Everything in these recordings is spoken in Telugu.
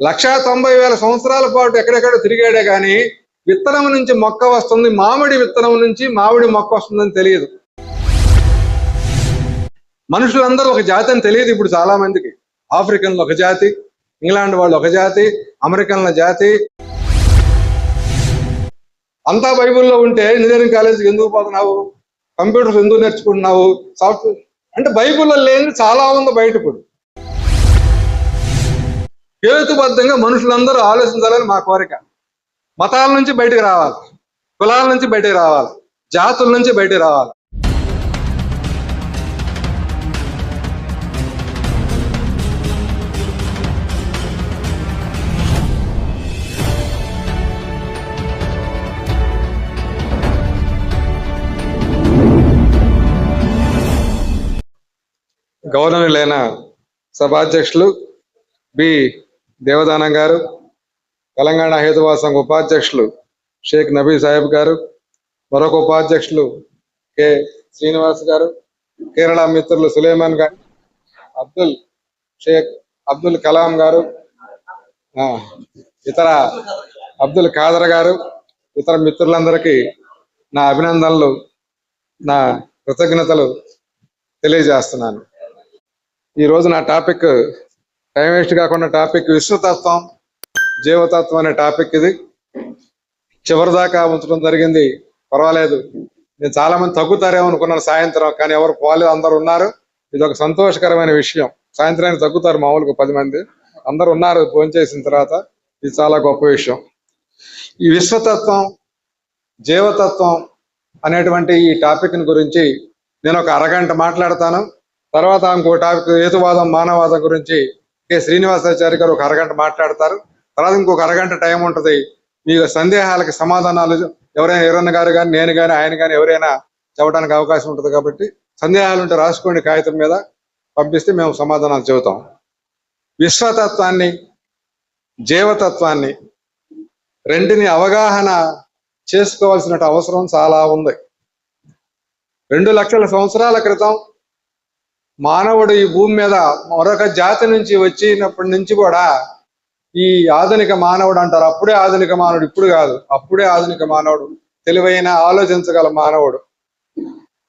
లక్షా తొంభై వేల సంవత్సరాల పాటు ఎక్కడెక్కడ తిరిగాడే కానీ విత్తనం నుంచి మొక్క వస్తుంది మామిడి విత్తనం నుంచి మామిడి మొక్క వస్తుందని తెలియదు. మనుషులందరూ ఒక జాతి అని తెలియదు ఇప్పుడు చాలా మందికి ఆఫ్రికన్లు ఒక జాతి ఇంగ్లాండ్ వాళ్ళు ఒక జాతి అమెరికన్ల జాతి. అంతా బైబిల్లో ఉంటే ఇంజనీరింగ్ కాలేజీకి ఎందుకు పోతున్నావు? కంప్యూటర్స్ ఎందుకు నేర్చుకుంటున్నావు? సాఫ్ట్వేర్ అంటే బైబిల్లో లేని చాలా ఉంది బయట ఇప్పుడు. హేతుబద్ధంగా మనుషులందరూ ఆలోచించాలని మా కోరిక. మతాల నుంచి బయటకు రావాలి. కులాల నుంచి బయటకు రావాలి. జాతుల నుంచి బయటకు రావాలి. గౌరవనీయులైన సభాధ్యక్షులు బి దేవదానం గారు తెలంగాణ హేతువాద సంఘ ఉపాధ్యక్షులు షేక్ నబీ సాహెబ్ గారు మరొక ఉపాధ్యక్షులు కె. శ్రీనివాస్ గారు కేరళ మిత్రులు సులేమాన్ గారు అబ్దుల్ షేక్ అబ్దుల్ కలాం గారు ఆ, ఇతర అబ్దుల్ ఖాదర్ గారు ఇతర మిత్రులందరికీ నా అభినందనలు నా కృతజ్ఞతలు తెలియజేస్తున్నాను. ఈ రోజు నా టాపిక్ టైం వేస్ట్ కాకుండా టాపిక్ విశ్వతత్వం జీవతత్వం అనే టాపిక్ ఇది. చివరిదాకా ఉంచడం జరిగింది. పర్వాలేదు. నేను చాలా మంది తగ్గుతారేమో అనుకున్నాను సాయంత్రం కానీ ఎవరు పోలేదు అందరు ఉన్నారు. ఇది ఒక సంతోషకరమైన విషయం. సాయంత్రానికి తగ్గుతారు మామూలుగా పది మంది. అందరు ఉన్నారు ఫోన్ చేసిన తర్వాత. ఇది చాలా గొప్ప విషయం. ఈ విశ్వతత్వం జీవతత్వం అనేటువంటి ఈ టాపిక్ గురించి నేను ఒక అరగంట మాట్లాడతాను. తర్వాత ఇంకో టాపిక్ హేతువాదం మానవాదం గురించి కె. శ్రీనివాసాచారి గారు ఒక అరగంట మాట్లాడతారు. తర్వాత ఇంకొక అరగంట టైం ఉంటుంది. మీ సందేహాలకి సమాధానాలు ఎవరైనా ఎవరన్న గారు కానీ నేను కానీ ఆయన కానీ ఎవరైనా చెప్పడానికి అవకాశం ఉంటుంది కాబట్టి సందేహాలు ఉంటే రాసుకోండి కాగితం మీద. పంపిస్తే మేము సమాధానాలు చెబుతాం. విశ్వతత్వాన్ని జీవతత్వాన్ని రెండిని అవగాహన చేసుకోవాల్సిన అవసరం చాలా ఉంది. రెండు లక్షల సంవత్సరాల క్రితం మానవుడు ఈ భూమి మీద మరొక జాతి నుంచి వచ్చినప్పటి నుంచి కూడా ఈ ఆధునిక మానవుడు అంటారు. అప్పుడే ఆధునిక మానవుడు ఇప్పుడు కాదు. అప్పుడే ఆధునిక మానవుడు. తెలివైన ఆలోచించగల మానవుడు.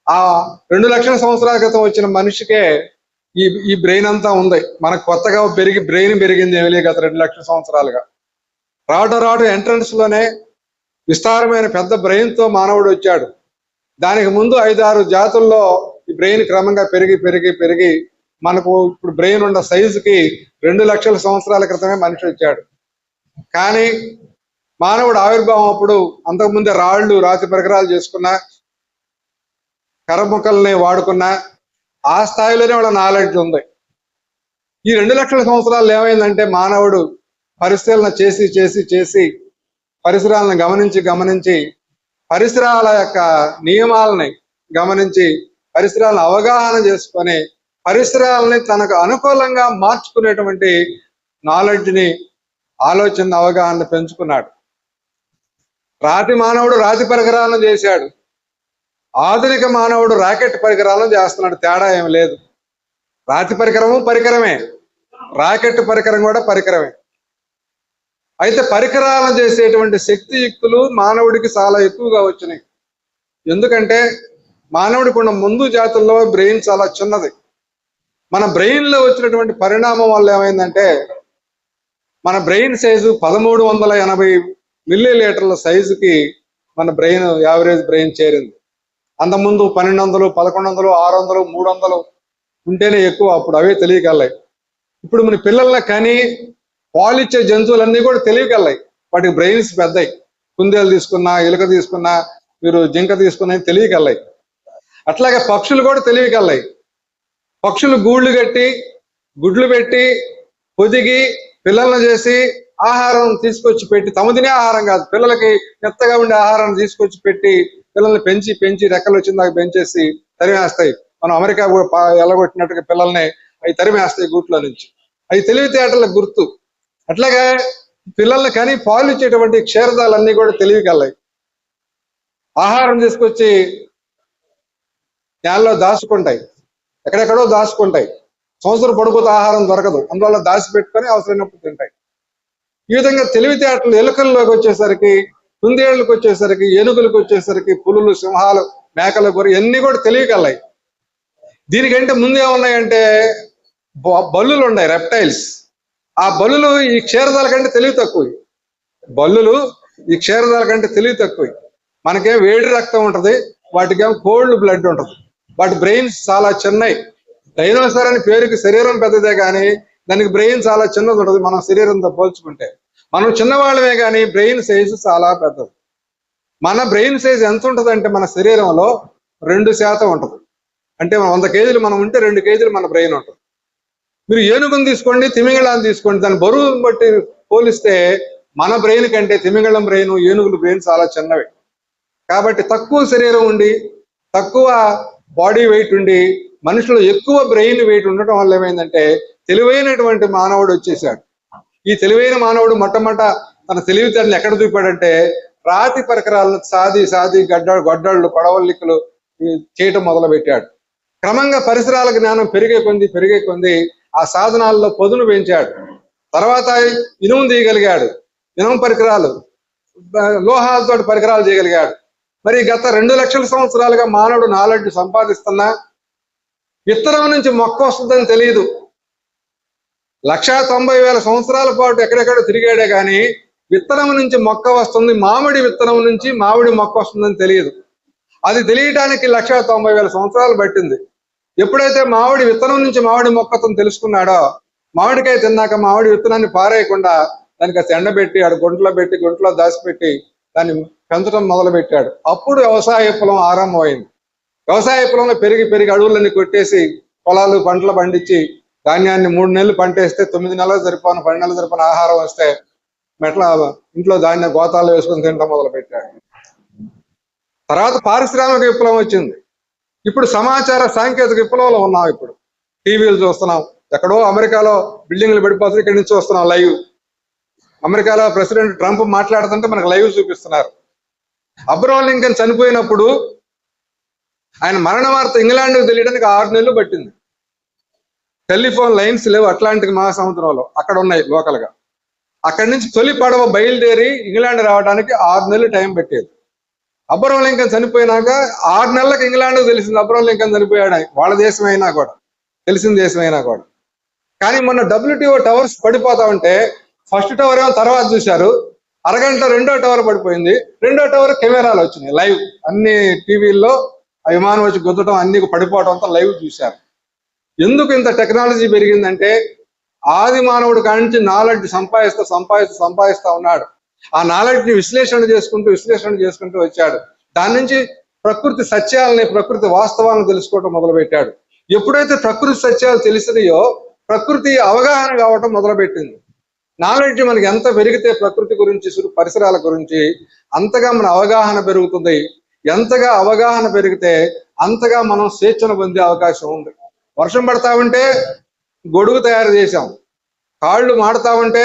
ఆ రెండు లక్షల సంవత్సరాల క్రితం వచ్చిన మనిషికే ఈ ఈ బ్రెయిన్ అంతా ఉంది. మనకు కొత్తగా పెరిగి బ్రెయిన్ పెరిగింది ఏమీ గత రెండు లక్షల సంవత్సరాలుగా. రాటు రాటు ఎంట్రన్స్లోనే విస్తారమైన పెద్ద బ్రెయిన్తో మానవుడు వచ్చాడు. దానికి ముందు ఐదారు జాతుల్లో బ్రెయిన్ క్రమంగా పెరిగి పెరిగి పెరిగి మనకు ఇప్పుడు బ్రెయిన్ ఉన్న సైజుకి రెండు లక్షల సంవత్సరాల క్రితమే మనిషి వచ్చాడు. కానీ మానవుడు ఆవిర్భావం అప్పుడు అంతకుముందే రాళ్ళు రాతి పరికరాలు చేసుకున్నా కరముక్కల్ని వాడుకున్నా ఆ స్థాయిలోనే వాళ్ళ నాలెడ్జ్ ఉంది. ఈ రెండు లక్షల సంవత్సరాలు ఏమైందంటే మానవుడు పరిశీలన చేసి చేసి చేసి పరిసరాలను గమనించి గమనించి పరిసరాల యొక్క నియమాలని గమనించి పరిసరాలను అవగాహన చేసుకొని పరిసరాలని తనకు అనుకూలంగా మార్చుకునేటువంటి నాలెడ్జ్ని ఆలోచన అవగాహన పెంచుకున్నాడు. రాతి మానవుడు రాతి పరికరాలను చేశాడు. ఆధునిక మానవుడు రాకెట్ పరికరాలను చేస్తున్నాడు. తేడా ఏం లేదు. రాతి పరికరము పరికరమే. రాకెట్ పరికరం కూడా పరికరమే. అయితే పరికరాలను చేసేటువంటి శక్తియుక్తులు మానవుడికి చాలా ఎక్కువగా వచ్చినాయి. ఎందుకంటే మానవుడికి ఉన్న ముందు జాతుల్లో బ్రెయిన్ చాలా చిన్నది. మన బ్రెయిన్లో వచ్చినటువంటి పరిణామం వల్ల ఏమైందంటే మన బ్రెయిన్ సైజు పదమూడు వందల ఎనభై మిల్లీ లీటర్ల సైజుకి మన బ్రెయిన్ యావరేజ్ బ్రెయిన్ చేరింది. అంతకుముందు పన్నెండు వందలు పదకొండు వందలు ఆరు వందలు మూడు వందలు ఉంటేనే ఎక్కువ అప్పుడు అవే తెలియగలయి. ఇప్పుడు మన పిల్లల్ని కానీ పాలిచ్చే జంతువులన్నీ కూడా తెలియగలయి. వాటికి బ్రెయిన్స్ పెద్దయి. కుందేలు తీసుకున్నా ఎలుక తీసుకున్నా మీరు జింక తీసుకున్నా తెలియగలయి. అట్లాగే పక్షులు కూడా తెలివికెళ్ళాయి పక్షులు గూళ్ళు కట్టి గుడ్లు పెట్టి పొదిగి పిల్లలను చేసి ఆహారం తీసుకొచ్చి పెట్టి తమ తినే ఆహారం కాదు పిల్లలకి మెత్తగా ఉండే ఆహారం తీసుకొచ్చి పెట్టి పిల్లల్ని పెంచి పెంచి రెక్కలు వచ్చిన దాకా పెంచేసి తరిమేస్తాయి మనం అమెరికా కూడా ఎల్లగొట్టినట్టుగా పిల్లల్ని అవి తరిమేస్తాయి గూట్లో నుంచి. అవి తెలివితేటల గుర్తు. అట్లాగే పిల్లల్ని కానీ పాలు ఇచ్చేటువంటి క్షీరదాలన్నీ కూడా తెలివికెళ్ళాయి ఆహారం తీసుకొచ్చి నేలలో దాచుకుంటాయి. ఎక్కడెక్కడో దాచుకుంటాయి. సంవత్సరం పడుకుత ఆహారం దొరకదు. అందువల్ల దాచి పెట్టుకొని అవసరమైనప్పుడు తింటాయి. ఈ విధంగా తెలివితేటలు ఎలుకల్లోకి వచ్చేసరికి కుందేళ్ళకి వచ్చేసరికి ఏనుగులకు వచ్చేసరికి పులులు సింహాలు మేకలు గొర్రె ఇవన్నీ కూడా తెలివికెళ్ళాయి దీనికంటే ముందు ఏమున్నాయంటే బల్లులు ఉన్నాయి రెప్టైల్స్ ఆ బల్లులు ఈ క్షీరదాల కంటే తెలివి తక్కువ బల్లులు ఈ క్షీరదాల కంటే తెలివి తక్కువ మనకేం వేడి రక్తం ఉంటది వాటికేం కోల్డ్ బ్లడ్ ఉంటది. వాటి బ్రెయిన్స్ చాలా చిన్నవి డైనోసార్ అని పేరుకి శరీరం పెద్దదే కానీ దానికి బ్రెయిన్ చాలా చిన్నది ఉంటుంది మనం శరీరంతో పోల్చుకుంటే. మనం చిన్నవాళ్ళమే కానీ బ్రెయిన్ సైజు చాలా పెద్దది. మన బ్రెయిన్ సైజ్ ఎంత ఉంటుంది అంటే మన శరీరంలో రెండు శాతం ఉంటుంది. అంటే వంద కేజీలు మనం ఉంటే రెండు కేజీలు మన బ్రెయిన్ ఉంటుంది. మీరు ఏనుగుని తీసుకోండి తిమింగళాన్ని తీసుకోండి దాని బరువు బట్టి పోలిస్తే మన బ్రెయిన్ కంటే తిమింగళం బ్రెయిన్ ఏనుగుల బ్రెయిన్ చాలా చిన్నవి. కాబట్టి తక్కువ శరీరం ఉండి తక్కువ బాడీ వెయిట్ ఉండి మనుషులు ఎక్కువ బ్రెయిన్ వెయిట్ ఉండటం వల్ల ఏమైందంటే తెలివైనటువంటి మానవుడు వచ్చేసాడు. ఈ తెలివైన మానవుడు మొట్టమొదట తన తెలివితేటలు ఎక్కడ చూపాడంటే రాతి పరికరాలను సాది సాది గడ్డ గొడ్డళ్ళు కొడవలికలు చేయటం మొదలు పెట్టాడు క్రమంగా పరిసరాల జ్ఞానం పెరిగే కొంది పెరిగే కొంది ఆ సాధనాల్లో పొదును పెంచాడు. తర్వాత ఇనుము తీయగలిగాడు. ఇనుము పరికరాలు లోహాలతోటి లోహాలతో పరికరాలు చేయగలిగాడు. మరి గత రెండు లక్షల సంవత్సరాలుగా మానవుడు నాలెడ్జ్ సంపాదిస్తున్నా విత్తనం నుంచి మొక్క వస్తుందని తెలియదు. లక్షా తొంభై వేల సంవత్సరాల పాటు ఎక్కడెక్కడ తిరిగాడే కానీ విత్తనం నుంచి మొక్క వస్తుంది మామిడి విత్తనం నుంచి మామిడి మొక్క వస్తుందని తెలియదు. అది తెలియటానికి లక్షా తొంభై వేల సంవత్సరాలు పట్టింది. ఎప్పుడైతే మామిడి విత్తనం నుంచి మామిడి మొక్కతను తెలుసుకున్నాడో మామిడికాయ తిన్నాక మామిడి విత్తనాన్ని పారేయకుండా దానికి కాస్త ఎండబెట్టి ఆడ గుంటలో పెట్టి గుంటలో దాచిపెట్టి దాన్ని పెంచడం మొదలు పెట్టాడు అప్పుడు వ్యవసాయ విప్లవం ఆరంభమైంది. వ్యవసాయ విప్లవంలో పెరిగి పెరిగి అడవులన్నీ కొట్టేసి పొలాలు పంటలు పండించి ధాన్యాన్ని మూడు నెలలు పంటేస్తే తొమ్మిది నెలలు సరిపోను పది నెలలు సరిపోను ఆహారం వస్తే మెట్ల ఇంట్లో ధాన్య గోతాలు వేసుకొని తినడం మొదలుపెట్టాడు. తర్వాత పారిశ్రామిక విప్లవం వచ్చింది. ఇప్పుడు సమాచార సాంకేతిక విప్లవంలో ఉన్నాం ఇప్పుడు. టీవీలు చూస్తున్నాం. ఎక్కడో అమెరికాలో బిల్డింగ్లు పడిపోతుంది ఇక్కడి నుంచి చూస్తున్నాం లైవ్. అమెరికాలో ప్రెసిడెంట్ ట్రంప్ మాట్లాడుతుంటే మనకు లైవ్ చూపిస్తున్నారు. అబ్రహం లింకన్ చనిపోయినప్పుడు ఆయన మరణ వార్త ఇంగ్లాండ్కి తెలియడానికి ఆరు నెలలు పట్టింది. టెలిఫోన్ లైన్స్ లేవు అట్లాంటిక్ మహాసముద్రంలో అక్కడ ఉన్నాయి లోకల్గా. అక్కడి నుంచి తొలి పడవ బయలుదేరి ఇంగ్లాండ్ రావడానికి ఆరు నెలలు టైం పెట్టేది. అబ్రహం లింకన్ చనిపోయినాక ఆరు నెలలకు ఇంగ్లాండ్ తెలిసింది అబ్రహం లింకన్ చనిపోయాడు వాళ్ళ దేశం అయినా కూడా తెలిసిన దేశం అయినా కూడా. కానీ మొన్న డబ్ల్యూటీఓ టవర్స్ పడిపోతా ఉంటే ఫస్ట్ టవర్ ఏమో తర్వాత చూశారు. అరగంట రెండో టవర్ పడిపోయింది. రెండో టవర్ కెమెరాలు వచ్చినాయి లైవ్. అన్ని టీవీల్లో ఆ విమానం వచ్చి గుద్దటం అన్ని పడిపోవడంతో లైవ్ చూశారు. ఎందుకు ఇంత టెక్నాలజీ పెరిగిందంటే ఆది మానవుడు కాడి నుంచి నాలెడ్జ్ సంపాదిస్తూ సంపాదిస్తూ సంపాదిస్తూ ఉన్నాడు. ఆ నాలెడ్జ్ని విశ్లేషణ చేసుకుంటూ విశ్లేషణ చేసుకుంటూ వచ్చాడు. దాని నుంచి ప్రకృతి సత్యాలని ప్రకృతి వాస్తవాలను తెలుసుకోవడం మొదలు పెట్టాడు ఎప్పుడైతే ప్రకృతి సత్యాలు తెలిసినాయో ప్రకృతి అవగాహన కావటం మొదలుపెట్టింది. నాలెడ్జ్ మనకి ఎంత పెరిగితే ప్రకృతి గురించి పరిసరాల గురించి అంతగా మన అవగాహన పెరుగుతుంది. ఎంతగా అవగాహన పెరిగితే అంతగా మనం స్వేచ్ఛను పొందే అవకాశం ఉంది. వర్షం పడతా ఉంటే గొడుగు తయారు చేశాం. కాళ్ళు మాడుతా ఉంటే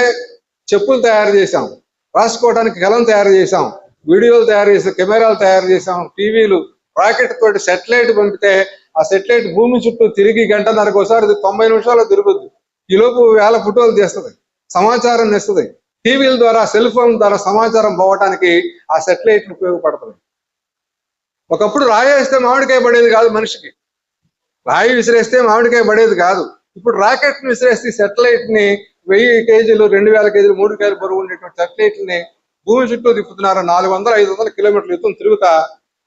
చెప్పులు తయారు చేశాం. రాసుకోవడానికి కలం తయారు చేశాం. వీడియోలు తయారు చేసాం కెమెరాలు తయారు చేశాం. టీవీలు రాకెట్ తోటి సెటిలైట్ పంపితే ఆ సెటిలైట్ భూమి చుట్టూ తిరిగి గంటన్నరకు ఒకసారి తొంభై నిమిషాలు తిరుగుద్ది. ఈలోపు వేల ఫోటోలు తీస్తుంది. సమాచారం నేస్తుంది టీవీల ద్వారా సెల్ ఫోన్ ద్వారా సమాచారం పోవటానికి ఆ సెటిలైట్ ఉపయోగపడుతుంది ఒకప్పుడు రాయి వేస్తే మామిడికాయ పడేది కాదు మనిషికి. రాయి విసిరేస్తే మామిడికాయ పడేది కాదు. ఇప్పుడు రాకెట్ని విసిరేస్తే సెటిలైట్ని వెయ్యి కేజీలు రెండు వేల కేజీలు మూడు కేజీలు బరువు ఉండేటువంటి సెటిలైట్ని భూమి చుట్టూ తిప్పుతున్నారు? నాలుగు వందల ఐదు వందల కిలోమీటర్ల యుద్ధం తిరుగుతా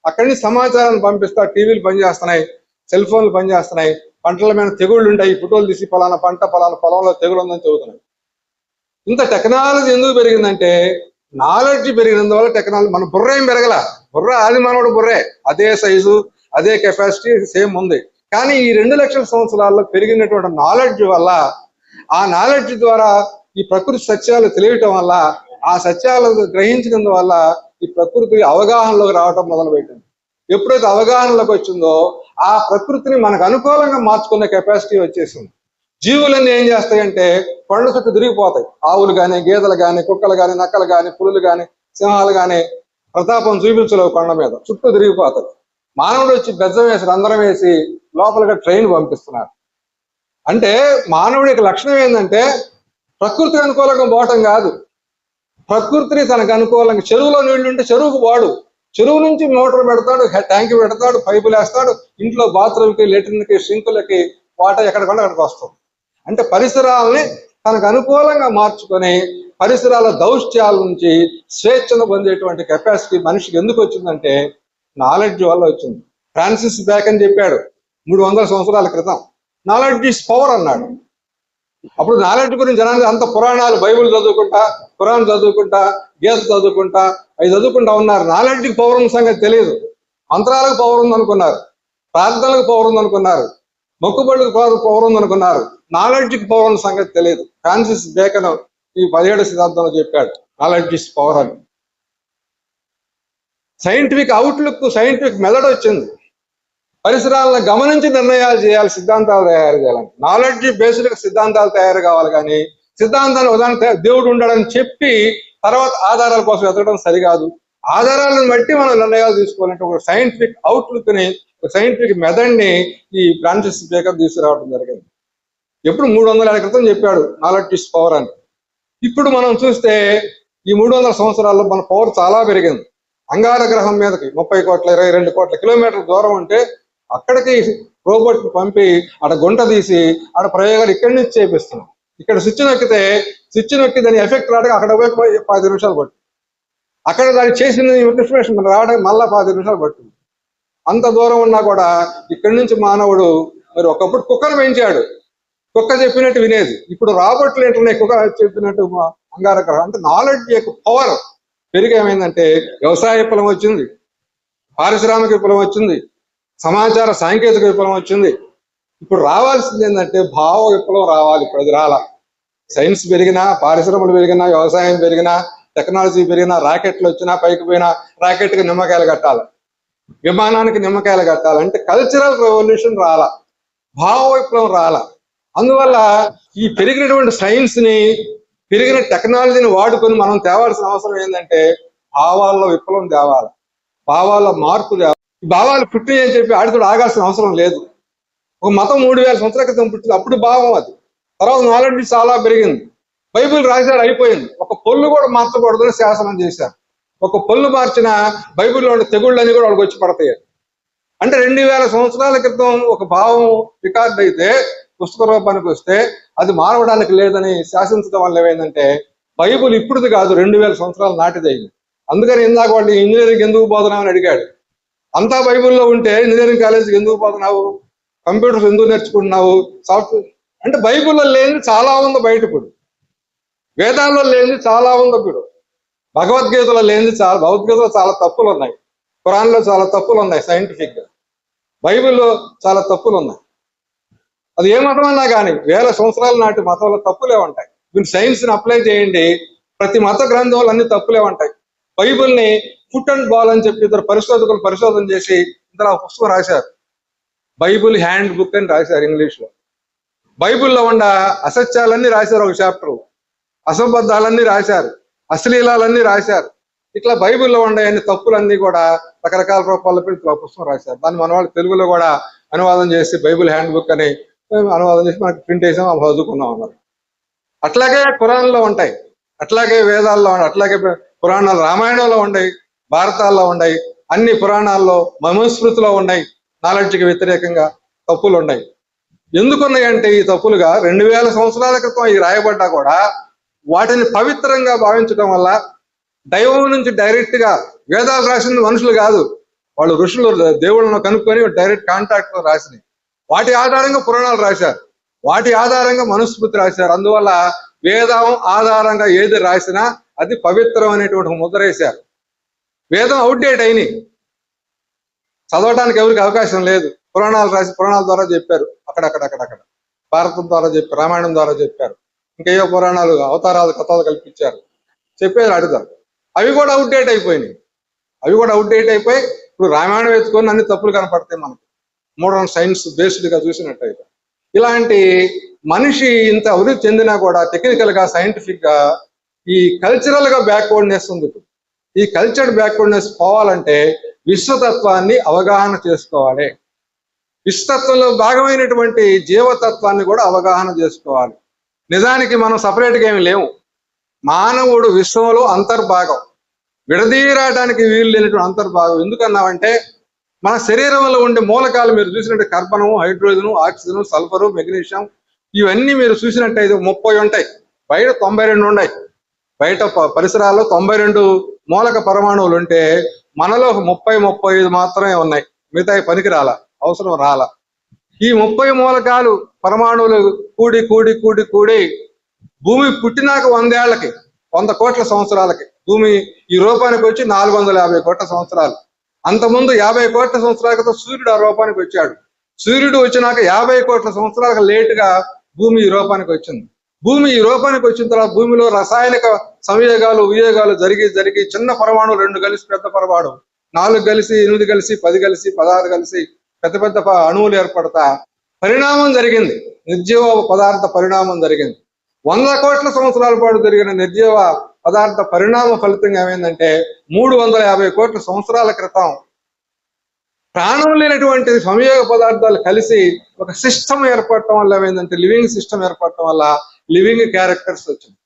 అక్కడి నుంచి సమాచారాన్ని పంపిస్తా టీవీలు పనిచేస్తున్నాయి సెల్ ఫోన్లు పనిచేస్తున్నాయి పంటల మీద తెగుళ్ళు ఉంటాయి ఫోటోలు తీసి పలానా పంట పలానా పొలంలో తెగులు ఉందని చెబుతున్నాయి. ఇంత టెక్నాలజీ ఎందుకు పెరిగిందంటే నాలెడ్జ్ పెరిగినందువల్ల టెక్నాలజీ మన బుర్ర ఏం పెరగల? బుర్ర ఆది మానవుడు బుర్రే. అదే సైజు అదే కెపాసిటీ సేమ్ ఉంది. కానీ ఈ రెండు లక్షల సంవత్సరాల్లో పెరిగినటువంటి నాలెడ్జ్ వల్ల ఆ నాలెడ్జ్ ద్వారా ఈ ప్రకృతి సత్యాలు తెలియటం వల్ల ఆ సత్యాలు గ్రహించినందు వల్ల ఈ ప్రకృతి అవగాహనలోకి రావటం మొదలుపెట్టింది. ఎప్పుడైతే అవగాహనలోకి వచ్చిందో ఆ ప్రకృతిని మనకు అనుకూలంగా మార్చుకునే కెపాసిటీ వచ్చేసింది. జీవులన్నీ ఏం చేస్తాయంటే కొండ చుట్టూ తిరిగిపోతాయి. ఆవులు కానీ గేదెలు కానీ కుక్కలు కానీ నక్కలు కానీ పులులు కానీ సింహాలు కానీ ప్రతాపం చూపించలేవు కొండ మీద. చుట్టూ తిరిగిపోతాయి. మానవుడు వచ్చి బెజ్జం వేసి రంధ్రం వేసి లోపలిగా ట్రైన్ పంపిస్తున్నారు. అంటే మానవుడి యొక్క లక్షణం ఏంటంటే ప్రకృతికి అనుకూలంగా పోవటం కాదు. ప్రకృతిని తనకు అనుకూలంగా చెరువులో నీళ్ళు ఉంటే చెరువుకు వాడు. చెరువు నుంచి మోటార్ పెడతాడు ట్యాంక్ పెడతాడు పైపులు వేస్తాడు ఇంట్లో బాత్రూమ్కి లెట్రిన్కి సింకులకి వాటర్ ఎక్కడికంటే అక్కడికి వస్తుంది. అంటే పరిసరాలని తనకు అనుకూలంగా మార్చుకొని పరిసరాల దౌష్ట్యాల నుంచి స్వేచ్ఛను పొందేటువంటి కెపాసిటీ మనిషికి ఎందుకు వచ్చిందంటే నాలెడ్జ్ వల్ల వచ్చింది. ఫ్రాన్సిస్ బ్యాక్ అని చెప్పాడు మూడు వందల సంవత్సరాల క్రితం. నాలెడ్జ్ ఈస్ పవర్ అన్నాడు. అప్పుడు నాలెడ్జ్ గురించి జనానికి అంత పురాణాలు బైబిల్ చదువుకుంటా పురాణం చదువుకుంటా గీత చదువుకుంటా అవి చదువుకుంటా ఉన్నారు. నాలెడ్జ్కి పవర్ ఉన్న సంగతి తెలియదు. మంత్రాలకు పవర్ ఉంది అనుకున్నారు ప్రార్థనలకు పవర్ ఉంది అనుకున్నారు మొక్కుబడులకు కాదు పవర్ ఉంది అనుకున్నారు నాలెడ్జ్కి పవర్ ఉన్న సంగతి తెలియదు. ఫ్రాన్సిస్ బేకన్ ఈ పదిహేడు శతాబ్దంలో చెప్పాడు నాలెడ్జ్ ఇస్ పవర్ అని. సైంటిఫిక్ అవుట్లుక్ సైంటిఫిక్ మెథడ్ వచ్చింది. పరిసరాలను గమనించి నిర్ణయాలు చేయాలి సిద్ధాంతాలు తయారు చేయాలని నాలెడ్జ్ బేస్డ్ సిద్ధాంతాలు తయారు కావాలి కానీ సిద్ధాంతాలు ఉదాహరణ దేవుడు ఉండడని చెప్పి తర్వాత ఆధారాల కోసం ఎదగడం సరికాదు. ఆధారాలను బట్టి మనం నిర్ణయాలు తీసుకోవాలంటే ఒక సైంటిఫిక్ అవుట్లుక్ని సైంటిఫిక్ మెథడ్ని ఈ ఫ్రాన్సిస్ బేకప్ తీసుకురావడం జరిగింది. ఎప్పుడు మూడు వందల ఏళ్ళ క్రితం చెప్పాడు నాలెడ్జ్ పవర్ అని. ఇప్పుడు మనం చూస్తే ఈ మూడు వందల సంవత్సరాల్లో మన పవర్ చాలా పెరిగింది. అంగార గ్రహం మీదకి ముప్పై కోట్ల ఇరవై రెండు కోట్ల కిలోమీటర్ల దూరం ఉంటే అక్కడికి రోబోట్ పంపి ఆడ గుంట తీసి ఆడ ప్రయోగాలు ఇక్కడి నుంచి చేపిస్తున్నాం. ఇక్కడ స్విచ్ నొక్కితే స్విచ్ నొక్కి దాని ఎఫెక్ట్ రావడానికి అక్కడ పోయి పది నిమిషాలు పట్టింది అక్కడ దాన్ని చేసిన ఇన్ఫర్మేషన్ రావడానికి మళ్ళీ పది నిమిషాలు పట్టింది అంత దూరం ఉన్నా కూడా ఇక్కడి నుంచి మానవుడు మరి ఒకప్పుడు కుక్కను పెంచాడు. కుక్క చెప్పినట్టు వినేది. ఇప్పుడు రాబోట్లు ఏంటనే కుక్క చెప్పినట్టు అంగారక అంటే నాలెడ్జ్ యొక్క పవర్ పెరిగి ఏమైందంటే వ్యవసాయ విప్లవం వచ్చింది. పారిశ్రామిక విప్లవం వచ్చింది. సమాచార సాంకేతిక విప్లవం వచ్చింది. ఇప్పుడు రావాల్సింది ఏంటంటే భావ విప్లవం రావాలి ఇప్పుడు అది సైన్స్ పెరిగినా పారిశ్రమలు పెరిగినా వ్యవసాయం పెరిగినా టెక్నాలజీ పెరిగినా రాకెట్లు వచ్చినా పైకి పోయినా రాకెట్కి నిమ్మకాయలు కట్టాలి. విమానానికి నిమ్మకాయలు కట్టాలి అంటే కల్చరల్ రెవల్యూషన్ రాలా భావ విప్లవం రాలా. అందువల్ల ఈ పెరిగినటువంటి సైన్స్ని పెరిగిన టెక్నాలజీని వాడుకొని మనం తేవాల్సిన అవసరం ఏంటంటే భావాల్లో విప్లవం తేవాలి భావాల్లో మార్పు తేవాలి. భావాలు పుట్టి అని చెప్పి ఆడితో ఆగాల్సిన అవసరం లేదు. ఒక మతం మూడు వేల సంవత్సరాల క్రితం పుట్టింది అప్పుడు భావం అది. తర్వాత నాలెడ్జ్ చాలా పెరిగింది. బైబిల్ రాశాడు అయిపోయింది. ఒక పొల్లు కూడా మార్చకూడదని శాసనం చేశారు. ఒక పొల్లు మార్చిన బైబిల్లో ఉండే తెగుళ్ళని కూడా వాళ్ళకి వచ్చి పడతాయి. అంటే రెండు వేల సంవత్సరాల క్రితం ఒక భావం రికార్డ్ అయితే పుస్తక రూపానికి వస్తే అది మారవడానికి లేదని శాసించడం వల్ల ఏమైందంటే బైబుల్ ఇప్పుడుది కాదు రెండు వేల సంవత్సరాల నాటిదైంది అందుకని ఇందాక వాళ్ళు ఇంజనీరింగ్ ఎందుకు పోతున్నామని అడిగాడు. అంతా బైబిల్లో ఉంటే ఇంజనీరింగ్ కాలేజీకి ఎందుకు పోతున్నావు కంప్యూటర్స్ ఎందుకు నేర్చుకుంటున్నావు? సాఫ్ట్వేర్ అంటే బైబిల్లో లేనిది చాలా ఉంది బయట ఇప్పుడు. వేదాల్లో లేనిది చాలా ఉంది ఇప్పుడు. భగవద్గీతలో లేనిది చాలా భగవద్గీతలో చాలా తప్పులు ఉన్నాయి ఖురాన్లో చాలా తప్పులు ఉన్నాయి సైంటిఫిక్గా బైబిల్లో చాలా తప్పులు ఉన్నాయి అది ఏ మతమైనా కానీ వేల సంవత్సరాల నాటి మతంలో తప్పులే ఉంటాయి. మీరు సైన్స్ని అప్లై చేయండి ప్రతి మత గ్రంథంలో అన్ని తప్పులే ఉంటాయి. బైబిల్ని ఫుట్ అండ్ బాల్ అని చెప్పి ఇద్దరు పరిశోధకులు పరిశోధన చేసి ఇందులో ఒక పుస్తకం రాశారు. బైబిల్ హ్యాండ్ బుక్ అని రాశారు ఇంగ్లీష్లో బైబిల్లో ఉన్న అసత్యాలన్నీ రాశారు ఒక చాప్టర్ అసంబద్ధాలన్నీ రాశారు. అశ్లీలాలన్నీ రాశారు. ఇట్లా బైబిల్లో ఉండే అన్ని తప్పులన్నీ కూడా రకరకాల రూపాల్లో పెట్టి పుస్తకం రాశారు. దాన్ని మన వాళ్ళు తెలుగులో కూడా అనువాదం చేసి బైబిల్ హ్యాండ్ బుక్ అని అనువాదం చేసి మనకి ప్రింట్ చేసాం అవి చదువుకున్నాం అన్నారు. అట్లాగే పురాణంలో ఉంటాయి. అట్లాగే వేదాల్లో అట్లాగే పురాణాలు రామాయణంలో ఉన్నాయి భారతాల్లో ఉన్నాయి అన్ని పురాణాల్లో మనుస్మృతిలో ఉన్నాయి నాలెడ్జ్కి వ్యతిరేకంగా తప్పులు ఉన్నాయి ఎందుకున్నాయి అంటే ఈ తప్పులుగా రెండు వేల సంవత్సరాల క్రితం ఈ రాయబడ్డా కూడా వాటిని పవిత్రంగా భావించడం వల్ల దైవం నుంచి డైరెక్ట్గా వేదాలు రాసింది మనుషులు కాదు. వాళ్ళు ఋషులు దేవుళ్ళను కనుక్కొని డైరెక్ట్ కాంటాక్ట్లో రాసినాయి వాటి ఆధారంగా పురాణాలు రాశారు. వాటి ఆధారంగా మనుస్మృతి రాశారు. అందువల్ల వేదం ఆధారంగా ఏది రాసినా అది పవిత్రం అనేటువంటి ముద్రేశారు వేదం అవుట్డేట్ అయినాయి చదవడానికి ఎవరికి అవకాశం లేదు. పురాణాలు రాసి పురాణాల ద్వారా చెప్పారు. అక్కడక్కడక్కడక్కడ. భారతం ద్వారా చెప్పారు. రామాయణం ద్వారా చెప్పారు. ఇంకేయో పురాణాలు అవతారాలు కథలు కల్పించారు. చెప్పేది అడుగుతారు అవి కూడా అవుట్డేట్ అయిపోయినాయి. అవి కూడా అవుట్డేట్ అయిపోయి ఇప్పుడు రామాయణం ఎత్తుకొని అన్ని తప్పులు కనపడతాయి మనకు. మోడర్న్ సైన్స్ బేస్డ్గా చూసినట్టయితే. ఇలాంటి మనిషి ఇంత అభివృద్ధి చెందినా కూడా టెక్నికల్గా సైంటిఫిక్గా ఈ కల్చరల్గా బ్యాక్వర్డ్నెస్ ఉంది ఇప్పుడు. ఈ కల్చర్ బ్యాక్వర్డ్నెస్ పోవాలంటే విశ్వతత్వాన్ని అవగాహన చేసుకోవాలి. విశ్వతత్వంలో భాగమైనటువంటి జీవతత్వాన్ని కూడా అవగాహన చేసుకోవాలి. నిజానికి మనం సపరేట్గా ఏమి లేవు. మానవుడు విశ్వంలో అంతర్భాగం. విడదీరాటానికి వీలు లేనటువంటి అంతర్భాగం. ఎందుకన్నామంటే మన శరీరంలో ఉండే మూలకాలు మీరు చూసినట్టు కర్బనము హైడ్రోజను ఆక్సిజన్ సల్ఫరు మెగ్నీషియం ఇవన్నీ మీరు చూసినట్టయితే ముప్పై ఉంటాయి. బయట తొంభై రెండు ఉన్నాయి. బయట పరిసరాల్లో తొంభై రెండు మూలక పరమాణువులు ఉంటే మనలో ముప్పై ముప్పై ఐదు మాత్రమే ఉన్నాయి. మిగతా పనికి రాల అవసరం రాల. ఈ ముప్పై మూలకాలు పరమాణువులు కూడి కూడి కూడి కూడి భూమి పుట్టినాక వందేళ్ళకి వంద కోట్ల సంవత్సరాలకి. భూమి ఈ రూపానికి వచ్చి నాలుగు వందల యాభై కోట్ల సంవత్సరాలు. అంతకుముందు యాభై కోట్ల సంవత్సరాల క్రితం సూర్యుడు ఆ రూపానికి వచ్చాడు. సూర్యుడు వచ్చినాక యాభై కోట్ల సంవత్సరాలకు లేటుగా భూమి ఈ రూపానికి వచ్చింది. భూమి ఈ రూపానికి వచ్చిన తర్వాత భూమిలో రసాయనిక సంయోగాలు వియోగాలు జరిగి జరిగి చిన్న పరమాణు రెండు కలిసి పెద్ద పరమాణు నాలుగు కలిసి ఎనిమిది కలిసి పది కలిసి పదహారు కలిసి పెద్ద పెద్ద అణువులు ఏర్పడతా పరిణామం జరిగింది. నిర్జీవ పదార్థ పరిణామం జరిగింది. వంద కోట్ల సంవత్సరాల పాటు జరిగిన నిర్జీవ పదార్థ పరిణామ ఫలితంగా ఏమైందంటే మూడు వందల యాభై కోట్ల సంవత్సరాల క్రితం ప్రాణం లేనటువంటి సంయోగ పదార్థాలు కలిసి ఒక సిస్టమ్ ఏర్పడటం వల్ల ఏమైందంటే లివింగ్ సిస్టమ్ ఏర్పడటం వల్ల లివింగ్ క్యారెక్టర్స్ వచ్చింది.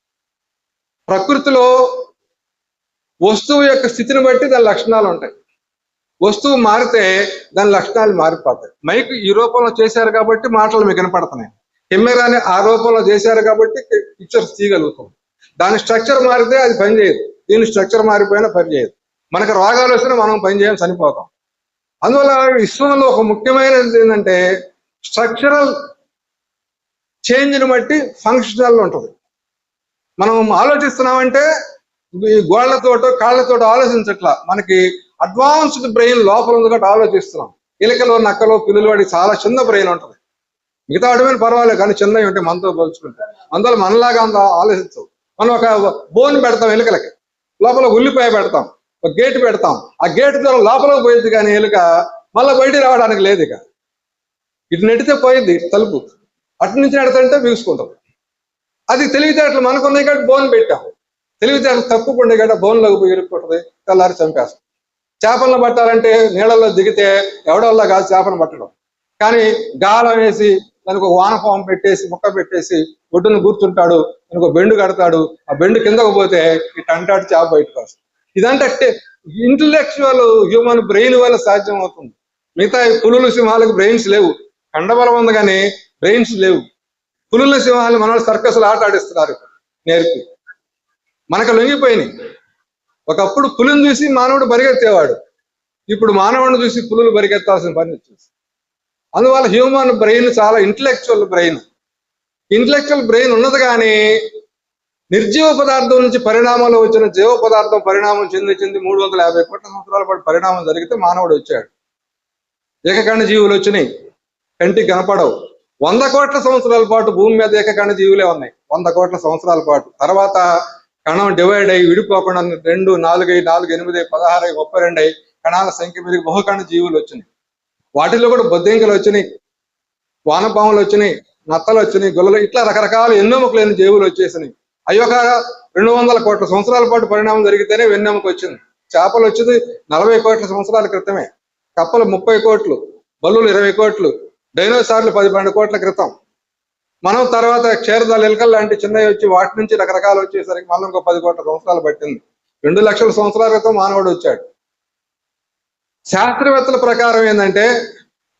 ప్రకృతిలో వస్తువు యొక్క స్థితిని బట్టి దాని లక్షణాలు ఉంటాయి. వస్తువు మారితే దాని లక్షణాలు మారిపోతాయి. మైక్ ఈ రూపంలో చేశారు కాబట్టి మాటలు మీకు వినపడుతున్నాయి. కెమెరాని ఆ రూపంలో చేశారు కాబట్టి పిక్చర్స్ తీయగలుగుతాం. దాని స్ట్రక్చర్ మారితే అది పనిచేయదు దీని స్ట్రక్చర్ మారిపోయినా పనిచేయదు మనకు రోగాలు వస్తే మనం పనిచేయం చనిపోతాం. అందువల్ల విశ్వంలో ఒక ముఖ్యమైనది ఏంటంటే స్ట్రక్చరల్ చేంజ్ని బట్టి ఫంక్షనల్ ఉంటుంది. మనం ఆలోచిస్తున్నామంటే ఈ గోళ్ళతోటో కాళ్ళతోటో ఆలోచించట్లా. మనకి అడ్వాన్స్డ్ బ్రెయిన్ లోపల ఉంది కాబట్టి ఆలోచిస్తున్నాం. ఇలకలో నక్కలో పిల్లలు వాడి చాలా చిన్న బ్రెయిన్ ఉంటుంది. మిగతా వాటి పర్వాలేదు కానీ చిన్నవి ఉంటాయి మనతో పోల్చుకుంటే. అందువల్ల మనలాగా అంత ఆలోచించవు. మనం ఒక బోన్ పెడతాం ఎలుకలకి. లోపల ఉల్లిపాయ పెడతాం. ఒక గేట్ పెడతాం. ఆ గేట్ ద్వారా లోపలికి పోయింది కానీ ఎలుక మళ్ళీ బయటికి రావడానికి లేదు ఇక. ఇటు నెడితే పోయింది తలుపు. అటు నుంచి నెడతంటే వీసుకుంటాం అది తెలివితేటలు మనకున్నాయి కాబట్టి బోన్ పెట్టాము తెలివితేటలు తక్కువ ఉండే కాబట్టి బోన్లోకి పోయి ఇరుక్కుంటుంది తెల్లారి చంపేస్తాం. చేపలను పట్టాలంటే నీళ్ళల్లో దిగితే ఎవడల్లా కాదు చేపను పట్టడం. కానీ గాలం వేసి దానికి ఒక వానపాము పెట్టేసి ముక్క పెట్టేసి ఒడ్డును గుర్తుంటాడు దానికి ఒక బెండు కడతాడు ఆ బెండు కిందకు పోతే ఈ టంటాడు చేప బయటకు వస్తుంది. ఇదంటే ఇంటలెక్చువల్ హ్యూమన్ బ్రెయిన్ వల్ల సాధ్యం అవుతుంది మిగతా పులుల పులులు సింహాలకు బ్రెయిన్స్ లేవు. కండబలం ఉంది కానీ బ్రెయిన్స్ లేవు. పులుల సింహాలు మన సర్కస్లు ఆట ఆడిస్తున్నారు. నేర్పి. మనకు లొంగిపోయినాయి. ఒకప్పుడు పులిని చూసి మానవుడు పరిగెత్తేవాడు. ఇప్పుడు మానవుడిని చూసి పులులు పరిగెత్తాల్సిన పని వచ్చింది అందువల్ల హ్యూమన్ బ్రెయిన్ చాలా ఇంటలెక్చువల్ బ్రెయిన్ ఇంటలెక్చువల్ బ్రెయిన్ ఉన్నది కానీ నిర్జీవ పదార్థం నుంచి పరిణామాలు వచ్చిన జీవ పదార్థం పరిణామం చెంది చెంది మూడు వందల యాభై కోట్ల సంవత్సరాల పాటు పరిణామం జరిగితే మానవుడు వచ్చాడు. ఏకకణ జీవులు వచ్చినాయి. కంటికి కనపడవు. వంద కోట్ల సంవత్సరాల పాటు భూమి మీద ఏకకణ జీవులే ఉన్నాయి. వంద కోట్ల సంవత్సరాల పాటు. తర్వాత కణం డివైడ్ అయ్యి విడిపోకుండా రెండు నాలుగు నాలుగు ఎనిమిది పదహారు ముప్పై రెండు అయ్యి కణాల సంఖ్య పెరిగి బహుకణ జీవులు వచ్చినాయి. వాటిలో కూడా బొద్దింకలు వచ్చినాయి వానపాములు వచ్చినాయి నత్తలు వచ్చినాయి గుల్లలు ఇట్లా రకరకాల ఎన్నెముక లేని జీవులు వచ్చేసినాయి. అయ్యొక రెండు వందల కోట్ల సంవత్సరాల పాటు పరిణామం జరిగితేనే వెన్నెముక వచ్చింది. చేపలు వచ్చింది నలభై కోట్ల సంవత్సరాల క్రితమే. కప్పలు ముప్పై కోట్లు బల్లులు ఇరవై కోట్లు డైనోసార్లు పది పన్నెండు కోట్ల క్రితం. మనం తర్వాత క్షీరదాలు ఎలుకలు లాంటి చిన్నవి వచ్చి వాటి నుంచి రకరకాలు వచ్చేసరికి మనం ఇంకో పది కోట్ల సంవత్సరాలు పట్టింది. రెండు లక్షల సంవత్సరాల క్రితం మానవుడు వచ్చాడు. శాస్త్రవేత్తల ప్రకారం ఏంటంటే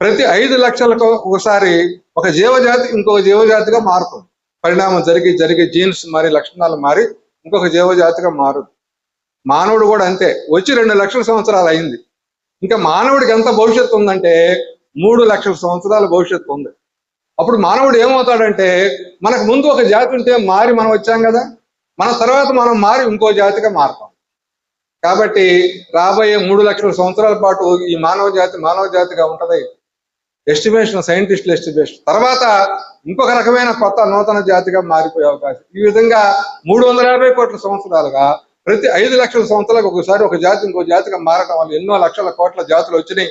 ప్రతి ఐదు లక్షలకు ఒకసారి ఒక జీవజాతి ఇంకొక జీవజాతిగా మారుతుంది. పరిణామం జరిగి జరిగి జీన్స్ మారి లక్షణాలు మారి ఇంకొక జీవజాతిగా మారుతుంది. మానవుడు కూడా అంతే. వచ్చి రెండు లక్షల సంవత్సరాలు అయింది. ఇంకా మానవుడికి ఎంత భవిష్యత్తు ఉందంటే మూడు లక్షల సంవత్సరాల భవిష్యత్తు ఉంది. అప్పుడు మానవుడు ఏమవుతాడంటే మనకు ముందు ఒక జాతి ఉంటే మారి మనం వచ్చాం కదా మన తర్వాత మనం మారి ఇంకో జాతిగా మారుతాం. కాబట్టి రాబోయే మూడు లక్షల సంవత్సరాల పాటు ఈ మానవ జాతి మానవ జాతిగా ఉంటది. ఎస్టిమేషన్ సైంటిస్టుల ఎస్టిమేషన్ తర్వాత ఇంకొక రకమైన కొత్త నూతన జాతిగా మారిపోయే అవకాశం. ఈ విధంగా మూడు వందల యాభై కోట్ల సంవత్సరాలుగా ప్రతి ఐదు లక్షల సంవత్సరాలకు ఒకసారి ఒక జాతి ఇంకో జాతిగా మారడం వల్ల ఎన్నో లక్షల కోట్ల జాతులు వచ్చినాయి.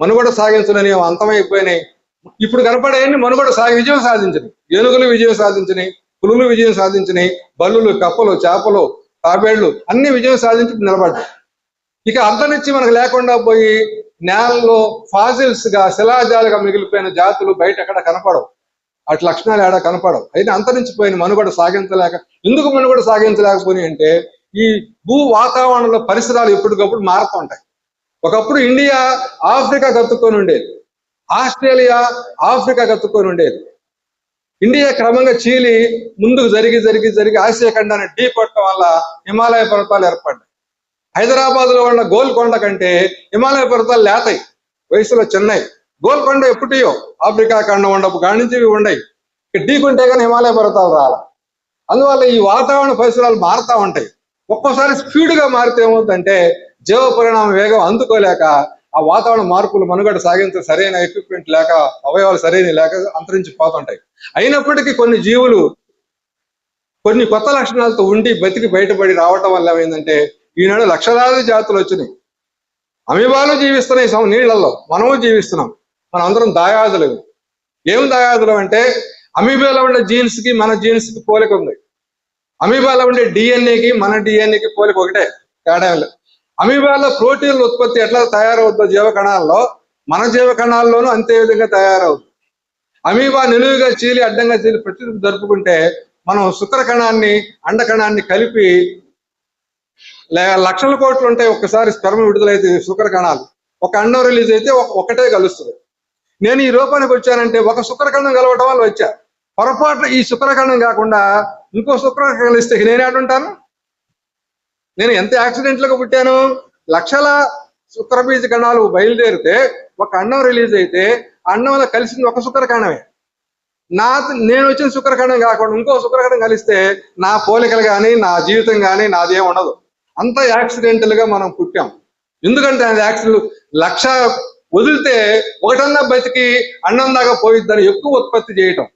మనుగడ సాగించలేని అంతమైపోయినాయి. ఇప్పుడు కనపడేయండి మనుగడ సాగి విజయం సాధించినాయి. ఏనుగులు విజయం సాధించినాయి పులులు విజయం సాధించినాయి బల్లులు కప్పలు చేపలు తాబేళ్ళు అన్ని విజయం సాధించి నిలబడ్డాయి. ఇక అంతరించి మనకు లేకుండా పోయి నేలలో ఫాజిల్స్గా శిలాజాలుగా మిగిలిపోయిన జాతులు బయట ఎక్కడ కనపడవు. అటు లక్షణాలు ఏడా కనపడవు. అయినా అంతరించిపోయిన మనుగడ సాగించలేక ఎందుకు మనుగడ సాగించలేకపోయి అంటే ఈ భూ వాతావరణంలో పరిసరాలు ఎప్పటికప్పుడు మారుతూ ఉంటాయి. ఒకప్పుడు ఇండియా ఆఫ్రికా కత్తుకొని ఉండేది. ఆస్ట్రేలియా ఆఫ్రికా కత్తుకొని ఉండేది. ఇండియా క్రమంగా చీలి ముందుకు జరిగి జరిగి జరిగి ఆసియా ఖండాన్ని ఢీ కొట్టడం వల్ల హిమాలయ పర్వతాలు ఏర్పడ్డాయి. హైదరాబాద్లో ఉన్న గోల్కొండ కంటే హిమాలయ పర్వతాలు లేతాయి. వయసులో చెన్నై గోల్కొండ ఎప్పుటియో ఆఫ్రికా ఖండం ఉండపు గాణించి ఉండయి. ఇక ఢీకుంటే కానీ హిమాలయ పర్వతాలు రాల. అందువల్ల ఈ వాతావరణ పరిసరాలు మారుతా ఉంటాయి. ఒక్కోసారి స్పీడ్గా మారితే ఏమవుతుందంటే జీవ పరిణామ వేగం అందుకోలేక ఆ వాతావరణ మార్పులు మనుగడ సాగించే సరైన ఎక్విప్మెంట్ లేక అవయవాలు సరైన లేక అంతరించి పోతుంటాయి అయినప్పటికీ కొన్ని జీవులు కొన్ని కొత్త లక్షణాలతో ఉండి బతికి బయటపడి రావటం వల్ల ఏమైందంటే ఈనాడు లక్షలాది జాతులు వచ్చినాయి. అమీబాలు జీవిస్తున్నాయి సమ నీళ్ళలో మనము జీవిస్తున్నాం. మనం అందరం దాయాదులు. ఏం దాయాదులు అంటే అమీబాలో ఉండే జీన్స్కి మన జీన్స్కి పోలిక ఉంది. అమీబాలో ఉండే డిఎన్ఏకి మన డిఎన్ఏకి పోలిక ఒకటే. తేడా అమీబాలో ప్రోటీన్ల ఉత్పత్తి ఎట్లా తయారవుతుందో జీవకణాల్లో మన జీవకణాల్లోనూ అంతే విధంగా తయారవుతుంది. అమీబా నిలువుగా చీలి అడ్డంగా చీలి ప్రతి జరుపుకుంటే మనం శుక్ర కణాన్ని అండ కణాన్ని కలిపి లక్షల కోట్లు ఉంటాయి ఒక్కసారి స్పెర్మ్ విడుదలైతే శుక్ర కణాలు ఒక అండం రిలీజ్ అయితే ఒకటే కలుస్తుంది. నేను ఈ రూపానికి వచ్చానంటే ఒక శుక్రకణం కలవటం వల్ల వచ్చా. పొరపాటు ఈ శుక్రకణం కాకుండా ఇంకో శుక్రకణం కలిస్తే నేనే ఏడుంటాను నేను ఎంత యాక్సిడెంట్లుగా పుట్టాను? లక్షల శుక్రబీజ కణాలు బయలుదేరితే ఒక అన్నం రిలీజ్ అయితే అన్నం కలిసింది ఒక శుక్రకణమే. నా నేను వచ్చిన శుక్రకణం కాకుండా ఇంకో శుక్రకణం కలిస్తే నా పోలికలు కానీ నా జీవితం కానీ నాదేం ఉండదు. అంత యాక్సిడెంటల్గా మనం పుట్టాం. ఎందుకంటే అది యాక్సిడెంట్ లక్ష వదిలితే ఒకటన్నా బతికి అన్నం దాకా పోయిద్దని ఎక్కువ ఉత్పత్తి చేయటం.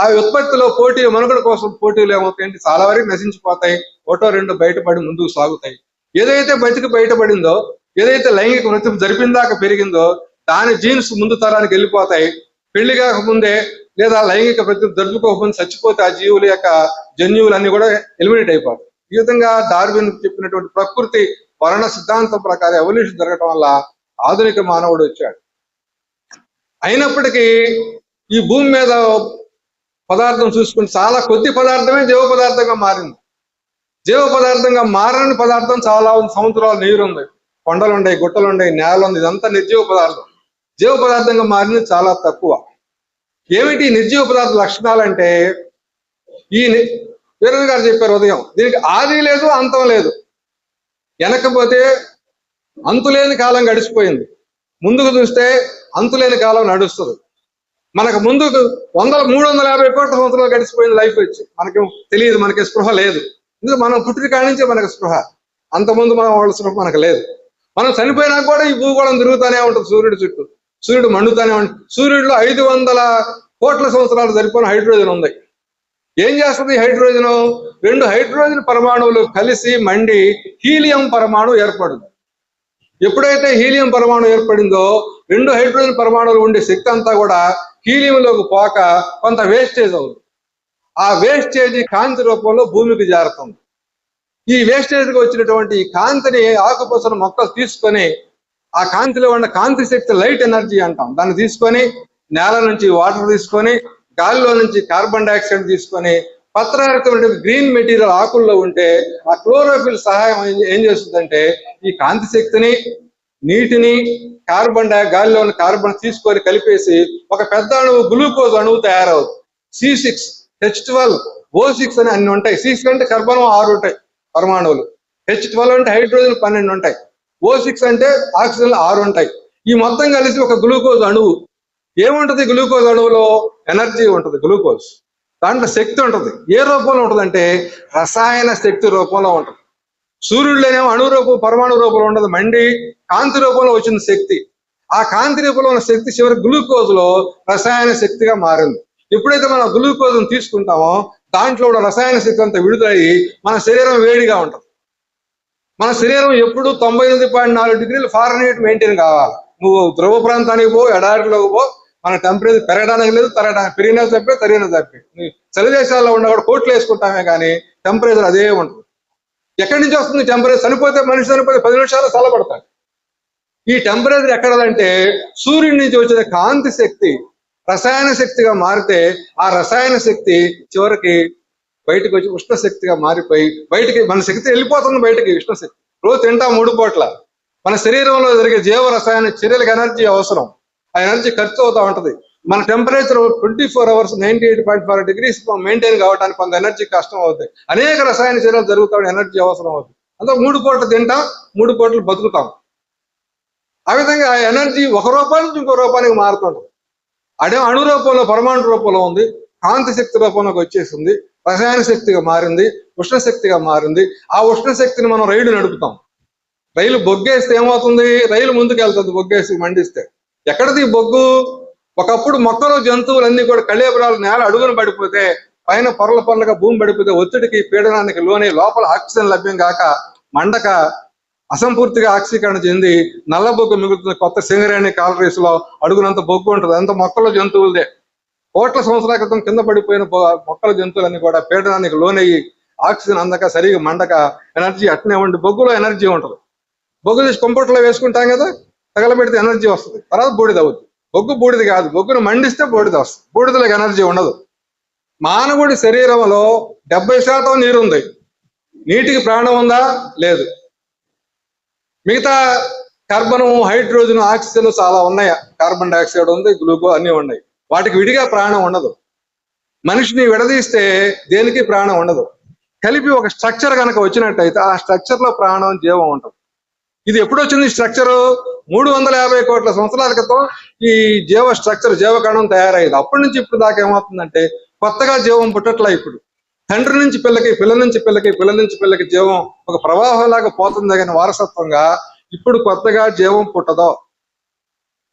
ఆ ఉత్పత్తిలో పోటీ మనుగడ కోసం పోటీలు ఏమవుతాయంటే చాలా వరకు నశించిపోతాయి. ఒకటో రెండు బయటపడి ముందుకు సాగుతాయి. ఏదైతే బతికి బయటపడిందో ఏదైతే లైంగిక వృత్తి జరిపిందాక పెరిగిందో దాని జీన్స్ ముందు తరానికి వెళ్ళిపోతాయి. పెళ్ళి కాకముందే లేదా లైంగిక ప్రతి జరుపుకోకముందు చచ్చిపోతే ఆ జీవుల యొక్క జన్యువులన్నీ కూడా ఎలిమినేట్ అయిపోతాయి. ఈ విధంగా డార్విన్ చెప్పినటువంటి ప్రకృతి వరణ సిద్ధాంతం ప్రకారం ఎవల్యూషన్ జరగటం వల్ల ఆధునిక మానవుడు వచ్చాడు. అయినప్పటికీ ఈ భూమి మీద పదార్థం చూసుకుంటే చాలా కొద్ది పదార్థమే జీవ పదార్థంగా మారింది. జీవ పదార్థంగా మారని పదార్థం చాలా ఉంది. సముద్రాలు నీరు ఉంది. కొండలు ఉన్నాయి గుట్టలు ఉన్నాయి నేల ఉంది. ఇదంతా నిర్జీవ పదార్థం. జీవ పదార్థంగా మారింది చాలా తక్కువ. ఏమిటి నిర్జీవ పదార్థ లక్షణాలు అంటే? ఈ ని- గారు చెప్పారు ఉదయం దీనికి ఆది లేదు అంతం లేదు. వెనకపోతే అంతులేని కాలం గడిచిపోయింది. ముందుకు చూస్తే అంతులేని కాలం నడుస్తుంది. మనకు ముందుకు వందల మూడు వందల యాభై కోట్ల సంవత్సరాలు గడిచిపోయింది లైఫ్ వచ్చి మనకి తెలియదు మనకి స్పృహ లేదు. ఎందుకంటే మనం పుట్టిన కాడి నుంచే మనకు స్పృహ. అంతకుముందు మనం వాళ్ళ స్పృహ మనకు లేదు. మనం చనిపోయినా కూడా ఈ భూగోళం తిరుగుతూనే ఉంటుంది సూర్యుడి చుట్టూ. సూర్యుడు మండుతూనే ఉంటుంది సూర్యుడిలో ఐదు వందల కోట్ల సంవత్సరాలు సరిపోయిన హైడ్రోజన్ ఉంది. ఏం చేస్తుంది హైడ్రోజన్? రెండు హైడ్రోజన్ పరమాణువులు కలిసి మండి హీలియం పరమాణు ఏర్పడింది ఎప్పుడైతే హీలియం పరమాణు ఏర్పడిందో రెండు హైడ్రోజన్ పరమాణువులు ఉండే శక్తి అంతా కూడా హీలియంలోకి పోక కొంత వేస్టేజ్ అవుతుంది. ఆ వేస్టేజ్ కాంతి రూపంలో భూమికి జారుతుంది. ఈ వేస్టేజ్కి వచ్చినటువంటి ఈ కాంతిని ఆకుపచ్చని మొక్కలు తీసుకొని ఆ కాంతిలో ఉన్న కాంతి శక్తి లైట్ ఎనర్జీ అంటాం. దాన్ని తీసుకొని నేల నుంచి వాటర్ తీసుకొని గాలిలో నుంచి కార్బన్ డైఆక్సైడ్ తీసుకొని పత్రహరితమైన గ్రీన్ మెటీరియల్ ఆకుల్లో ఉంటే ఆ క్లోరోఫిల్ సహాయం ఏం చేస్తుందంటే ఈ కాంతి శక్తిని నీటిని కార్బన్ డై గాలిలో ఉన్న కార్బన్ తీసుకొని కలిపేసి ఒక పెద్ద అణువు గ్లూకోజ్ అణువు తయారవుతుంది. C six H twelve O six అని అన్ని ఉంటాయి. సి సిక్స్ అంటే కర్బనం ఆరు ఉంటాయి పరమాణువులు. హెచ్ ట్వెల్వ్ అంటే హైడ్రోజన్ పన్నెండు ఉంటాయి. ఓ సిక్స్ అంటే ఆక్సిజన్ ఆరు ఉంటాయి. ఈ మొత్తం కలిసి ఒక గ్లూకోజ్ అణువు. ఏముంటది గ్లూకోజ్ అణువులో? ఎనర్జీ ఉంటది గ్లూకోజ్. దాంట్లో శక్తి ఉంటది. ఏ రూపంలో ఉంటదంటే రసాయన శక్తి రూపంలో ఉంటది. సూర్యుడిలోనేమో అణు రూపం పరమాణు రూపంలో ఉండదు మండి కాంతి రూపంలో వచ్చిన శక్తి. ఆ కాంతి రూపంలో ఉన్న శక్తి చివరి గ్లూకోజ్లో రసాయన శక్తిగా మారింది. ఎప్పుడైతే మనం గ్లూకోజ్ తీసుకుంటామో దాంట్లో కూడా రసాయన శక్తి అంతా విడుదలయ్యి మన శరీరం వేడిగా ఉంటుంది. మన శరీరం ఎప్పుడు తొంభై ఎనిమిది పాయింట్ నాలుగు డిగ్రీలు ఫారెన్హీట్ మెయింటైన్ కావాలి. నువ్వు ధ్రువ ప్రాంతానికి పో ఎడారిలోకి పో మన టెంపరేచర్ పెరగడానికి లేదు తరగడానికి పెరిగినా తప్పే తరిగినా తప్పే. చలి దేశాల్లో ఉన్న కూడా కోట్లు వేసుకుంటామే కానీ టెంపరేచర్ అదే ఉంటుంది. ఎక్కడి నుంచి వస్తుంది టెంపరేచర్? చనిపోతే మనిషి చనిపోతే పది నిమిషాలు చల్లబడతాడు ఈ టెంపరేచర్ ఎక్కడదంటే సూర్యుడి నుంచి వచ్చే కాంతి శక్తి రసాయన శక్తిగా మారితే ఆ రసాయన శక్తి చివరికి బయటకు వచ్చి ఉష్ణ శక్తిగా మారిపోయి బయటికి మన శక్తి వెళ్ళిపోతుంది బయటికి ఉష్ణ శక్తి రోజు తింటాం మూడు పూట్ల. మన శరీరంలో జరిగే జీవ రసాయన చర్యలకు ఎనర్జీ అవసరం. ఆ ఎనర్జీ ఖర్చు అవుతా ఉంటది. మన temperature twenty four hours ninety eight point four degrees maintain కావడానికి కొంత ఎనర్జీ కష్టం అవుతాయి అనేక రసాయన చర్యలు జరుగుతాయి ఎనర్జీ అవసరం అవుతుంది అందులో మూడు పూటలు తింటాం మూడు పూటలు బతుకుతాం. ఆ విధంగా ఆ ఎనర్జీ ఒక రూపాయి నుంచి ఇంకో రూపానికి మారుతుంటుంది. అదే అణు రూపంలో పరమాణు రూపంలో ఉంది కాంతి శక్తి రూపంలోకి వచ్చేసింది రసాయన శక్తిగా మారింది ఉష్ణ శక్తిగా మారింది. ఆ ఉష్ణ శక్తిని మనం రైలు నడుపుతాం. రైలు బొగ్గేస్తే ఏమవుతుంది? రైలు ముందుకు వెళ్తుంది బొగ్గేసి మండిస్తే. ఎక్కడది బొగ్గు? ఒకప్పుడు మొక్కలు జంతువులన్నీ కూడా కళేబరాలు నేల అడుగున పడిపోతే పైన పొరల పొరలుగా భూమి పడిపోతే ఒత్తిడికి పీడనానికి లోనే లోపల ఆక్సిజన్ లభ్యం కాక మండక అసంపూర్తిగా ఆక్సీకరణ చెంది నల్ల బొగ్గు మిగులుతున్న కొత్త సింగరేణి కాలరీస్లో అడుగునంత బొగ్గు ఉంటుంది. అంత మొక్కల జంతువులదే. కోట్ల సంవత్సరాల క్రితం కింద పడిపోయిన మొక్కల జంతువులన్నీ కూడా పీడనానికి లోనయ్యి ఆక్సిజన్ అందక సరిగా మండక ఎనర్జీ అట్నే ఉండి బొగ్గులో ఎనర్జీ ఉంటుంది. బొగ్గు తీసి కొంపట్లో వేసుకుంటాం కదా? తగలబెడితే ఎనర్జీ వస్తుంది. తర్వాత బూడిద అవుతుంది బొగ్గు బూడిద కాదు. బొగ్గును మండిస్తే బూడిద వస్తుంది. బూడిదలకు ఎనర్జీ ఉండదు. మానవుడి శరీరంలో డెబ్బై శాతం నీరు ఉంది. నీటికి ప్రాణం ఉందా? లేదు. మిగతా కార్బన్ హైడ్రోజన్ ఆక్సిజన్ చాలా ఉన్నాయి. కార్బన్ డైఆక్సైడ్ ఉంది గ్లూకో అన్ని ఉన్నాయి. వాటికి విడిగా ప్రాణం ఉండదు. మనిషిని విడదీస్తే దేనికి ప్రాణం ఉండదు? కలిపి ఒక స్ట్రక్చర్ కనుక వచ్చినట్టయితే ఆ స్ట్రక్చర్లో ప్రాణం జీవం ఉంటుంది. ఇది ఎప్పుడు వచ్చింది స్ట్రక్చర్? మూడు వందల యాభై కోట్ల సంవత్సరాల క్రితం ఈ జీవ స్ట్రక్చర్ జీవకణం తయారయ్యేది. అప్పటి నుంచి ఇప్పుడు దాకా ఏమవుతుందంటే కొత్తగా జీవం పుట్టట్లా ఇప్పుడు. తండ్రి నుంచి పిల్లకి పిల్ల నుంచి పిల్లకి పిల్ల నుంచి పిల్లకి జీవం ఒక ప్రవాహంలాగా పోతుంది కానీ వారసత్వంగా ఇప్పుడు కొత్తగా జీవం పుట్టదో.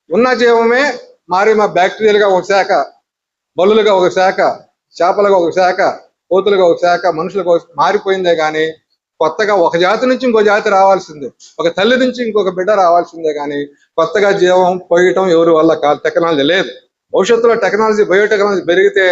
ఉన్న జీవమే మారి మా బ్యాక్టీరియాలుగా ఒక శాఖ బల్లులుగా ఒక శాఖ చేపలుగా ఒక శాఖ కోతులుగా ఒక శాఖ మనుషులుగా మారిపోయిందే కానీ కొత్తగా ఒక జాతి నుంచి ఇంకో జాతి రావాల్సిందే. ఒక తల్లి నుంచి ఇంకొక బిడ్డ రావాల్సిందే కానీ కొత్తగా జీవం పోయటం ఎవరి వల్ల కాదు. టెక్నాలజీ లేదు. భవిష్యత్తులో టెక్నాలజీ బయోటెక్నాలజీ పెరిగితే